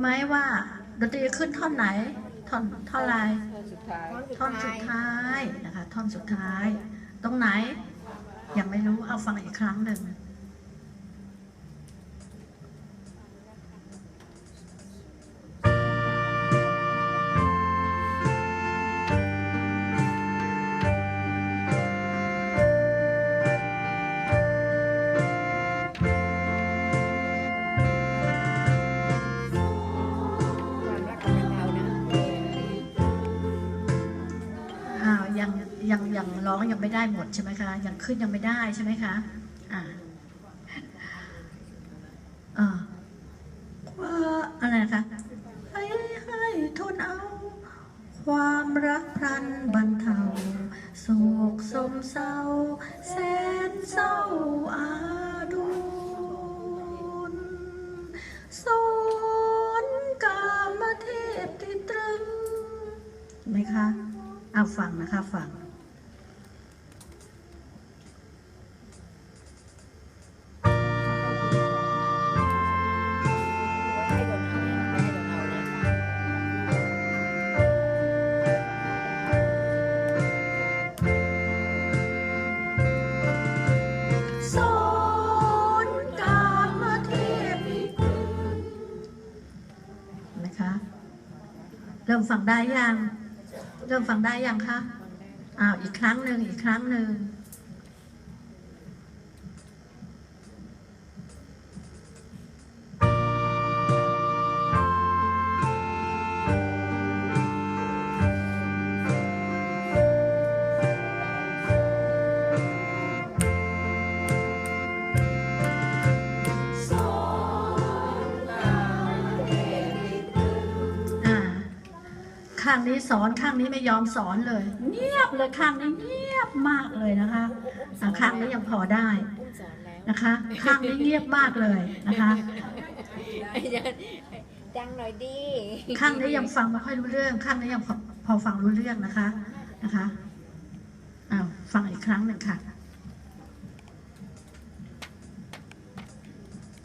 ไหมว่าดนตรีขึ้นท่อนไหน ท่อนท่อนอะไรสุดท้ายท่อนสุดท้ายนะคะ ท่อนสุดท้าย ตรงไหน ยังไม่รู้เอาฟังอีกครั้งหนึ่ง ยังยังร้องยังไม่ได้หมดใช่ไหมคะ ยังขึ้นยังไม่ได้ใช่ไหมคะอ่าเออว่าอะไรนะคะให้ให้ทนเอา ความรักพลันบรรเทาโศกสมเศร้า แสนเศร้าอาดูนสนกามเทพที่ตรึงไหมคะ เอาฟังนะคะฟัง เริ่มฟังได้ยัง เริ่มฟังได้ยังคะอ้าวอีกครั้งหนึ่งอีกครั้งหนึ่ง ข้างนี้สอนข้างนี้ไม่ยอมสอนเลย เงียบเลยข้างนี้เงียบมากเลยนะคะอ่าข้างนี้ยังพอได้อุ้มสอนแล้วนะคะ ข้างนี้เงียบมากเลยนะคะ ดังหน่อยดิข้างนี้ยังฟังไม่ค่อยรู้เรื่อง ข้างนี้ยังพอพอฟังรู้เรื่องนะคะนะคะอ้าวฟังอีกครั้งหนึ่งค่ะ